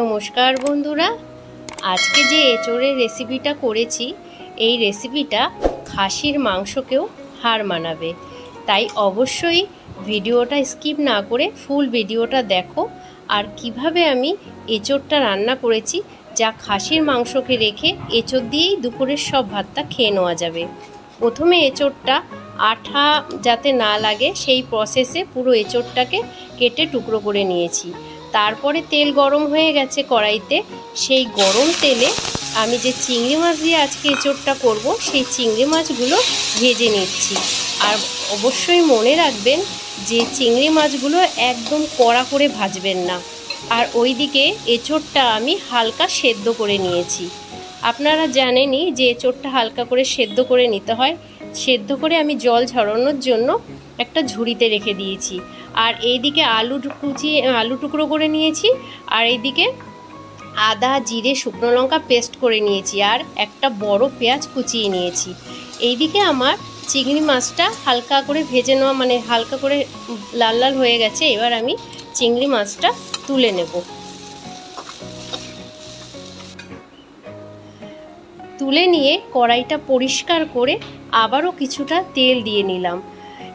নমস্কার বন্ধুরা। আজকে যে এঁচোড়ের রেসিপিটা করেছি, এই রেসিপিটা খাসির মাংসকেও হার মানাবে। তাই অবশ্যই ভিডিওটা স্কিপ না করে ফুল ভিডিওটা দেখো আর কীভাবে আমি এঁচোড়টা রান্না করেছি, যা খাসির মাংসকে রেখে এঁচোড় দিয়েই দুপুরের সব ভাতটা খেয়ে নেওয়া যাবে। প্রথমে এঁচোড়টা আঠা যাতে না লাগে, সেই প্রসেসে পুরো এঁচোড়টাকে কেটে টুকরো করে নিয়েছি। তারপরে তেল গরম হয়ে গেছে কড়াইতে। সেই গরম তেলে আমি যে চিংড়ি মাছ দিয়ে আজকে এঁচোড়টা করব, সেই চিংড়ি মাছগুলো ভেজে নিচ্ছি। আর অবশ্যই মনে রাখবেন যে চিংড়ি মাছগুলো একদম কড়া করে ভাজবেন না। আর ওইদিকে এঁচোড়টা আমি হালকা সেদ্ধ করে নিয়েছি। আপনারা জানেনই যে এঁচোড়টা হালকা করে সেদ্ধ করে নিতে হয়। সেদ্ধ করে আমি জল ঝরানোর জন্য একটা ঝুড়িতে রেখে দিয়েছি। আর এইদিকে আলু কুচিয়ে আলু টুকরো করে নিয়েছি। আর এইদিকে আদা, জিরে, শুকনো লঙ্কা পেস্ট করে নিয়েছি। আর একটা বড় পেঁয়াজ কুচিয়ে নিয়েছি। এইদিকে আমার চিংড়ি মাছটা হালকা করে ভেজে নেওয়া মানে হালকা করে লাল লাল হয়ে গেছে। এবার আমি চিংড়ি মাছটা তুলে নেব। তুলে নিয়ে কড়াইটা পরিষ্কার করে আবারও কিছুটা তেল দিয়ে নিলাম।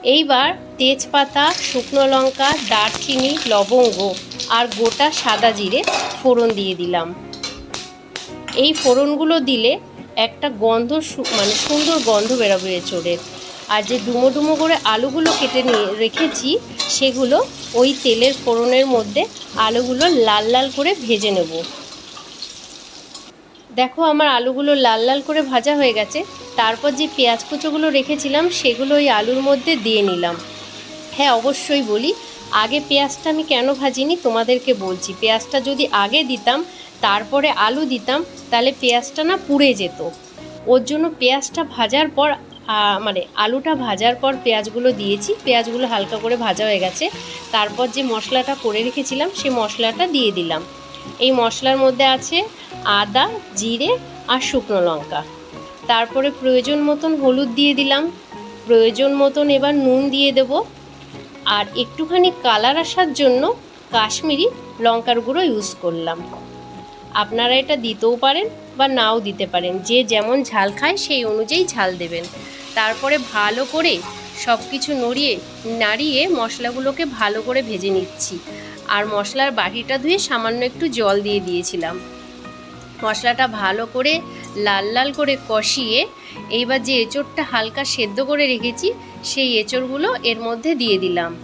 এইবার তেজপাতা, শুকনো লঙ্কা, দারচিনি, লবঙ্গ আর গোটা সাদা জিরে ফোড়ন দিয়ে দিলাম। এই ফোড়নগুলো দিলে একটা গন্ধ মানে সুন্দর গন্ধ বেরোবে এঁচড়ের আর যে ডুমো ডুমো করে আলুগুলো কেটে নিয়ে রেখেছি, সেগুলো ওই তেলের ফোড়নের মধ্যে আলুগুলো লাল লাল করে ভেজে নেব। দেখো আমার আলুগুলো লাল লাল করে ভাজা হয়ে গেছে। তারপর যে পেঁয়াজ কুচোগুলো রেখেছিলাম, সেগুলো ওই আলুর মধ্যে দিয়ে নিলাম। হ্যাঁ অবশ্যই বলি, আগে পেঁয়াজটা আমি কেন ভাজিনি তোমাদেরকে বলছি। পেঁয়াজটা যদি আগে দিতাম, তারপরে আলু দিতাম, তাহলে পেঁয়াজটা না পুড়ে যেত। ওর জন্য পেঁয়াজটা ভাজার পর মানে আলুটা ভাজার পর পেঁয়াজগুলো দিয়েছি। পেঁয়াজগুলো হালকা করে ভাজা হয়ে গেছে। তারপর যে মশলাটা করে রেখেছিলাম, সে মশলাটা দিয়ে দিলাম। এই মশলার মধ্যে আছে আদা, জিরে আর শুকনো লঙ্কা। তারপরে প্রয়োজন মতন হলুদ দিয়ে দিলাম। প্রয়োজন মতন এবার নুন দিয়ে দেব। আর একটুখানি কালার আসার জন্য কাশ্মীরি লঙ্কার গুঁড়ো ইউজ করলাম। আপনারা এটা দিতেও পারেন বা নাও দিতে পারেন। যে যেমন ঝাল খায় সেই অনুযায়ী ঝাল দেবেন। তারপরে ভালো করে সব কিছু নড়িয়ে, নাড়িয়ে মশলাগুলোকে ভালো করে ভেজে নিচ্ছি। আর মশলার বাটিটা ধুয়ে সামান্য একটু জল দিয়ে দিয়েছিলাম। মশলাটা ভালো করে লাল লাল করে কষিয়ে এইবার যে এঁচোড়টা হালকা সেদ্ধ করে রেখেছি, সেই এঁচোড়গুলো এর মধ্যে দিয়ে দিলাম।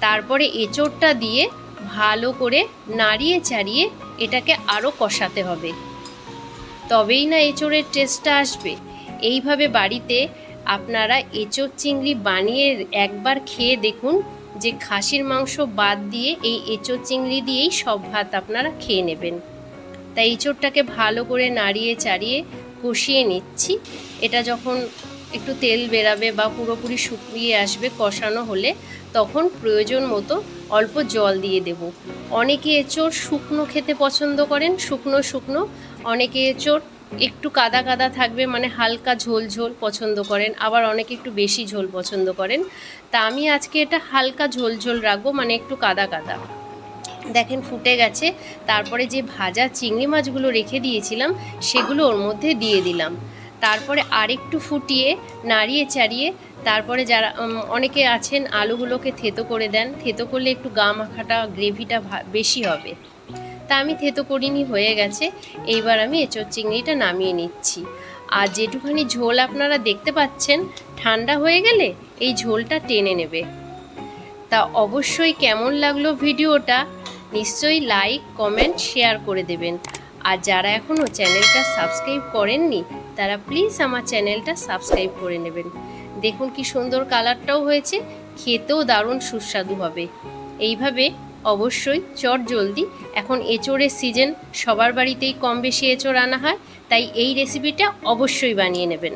তারপরে এঁচোড়টা দিয়ে ভালো করে নাড়িয়ে চাড়িয়ে এটাকে আরও কষাতে হবে। তবেই না এঁচোড়ের টেস্টটা আসবে। এইভাবে বাড়িতে আপনারা এঁচোড় চিংড়ি বানিয়ে একবার খেয়ে দেখুন যে খাসির মাংস বাদ দিয়ে এই এঁচোড় চিংড়ি দিয়েই সব ভাত আপনারা খেয়ে নেবেন। তাই এঁচোরটাকে ভালো করে নাড়িয়ে চাড়িয়ে কষিয়ে নিচ্ছি। এটা যখন একটু তেল বেরাবে বা পুরোপুরি শুকিয়ে আসবে কষানো হলে, তখন প্রয়োজন মতো অল্প জল দিয়ে দেব। অনেকে এঁচোড় শুকনো খেতে পছন্দ করেন, শুকনো শুকনো। অনেকে এঁচোড় একটু কাদা কাদা থাকবে মানে হালকা ঝোল ঝোল পছন্দ করেন, আবার অনেকে একটু বেশি ঝোল পছন্দ করেন। তা আমি আজকে এটা হালকা ঝোল ঝোল রাখব মানে একটু কাদা কাদা। দেখেন ফুটে গেছে, তারপরে যে ভাজা চিংড়ি মাছগুলো রেখে দিয়েছিলাম, সেগুলো ওর মধ্যে দিয়ে দিলাম। তারপরে আরেকটু ফুটিয়ে, নাড়িয়ে চাড়িয়ে, তারপরে যারা অনেকে আছেন, আলুগুলোকে থেতো করে দেন, থেতো করলে একটু গা মাখাটা, গ্রেভিটা বেশি হবে। তা আমি থেতো করিনি, হয়ে গেছে। এইবার আমি এঁচোর চিংড়িটা নামিয়ে নিচ্ছি। আর যেটুখানি ঝোল আপনারা দেখতে পাচ্ছেন, ঠান্ডা হয়ে গেলে এই ঝোলটা টেনে নেবে। তা অবশ্যই কেমন লাগল ভিডিওটা, নিশ্চয়ই লাইক, কমেন্ট, শেয়ার করে দেবেন। আর যারা এখনও চ্যানেলটা সাবস্ক্রাইব করেননি, তারা প্লিজ আমার চ্যানেলটা সাবস্ক্রাইব করে নেবেন। দেখুন কি সুন্দর কালারটাও হয়েছে, খেতেও দারুণ সুস্বাদু হবে। এইভাবে অবশ্যই চট জলদি। এখন এঁচোড়ের সিজন সবার বাড়িতেই কম বেশি এঁচোড় আনা হয় তাই এই রেসিপিটা অবশ্যই বানিয়ে নেবেন।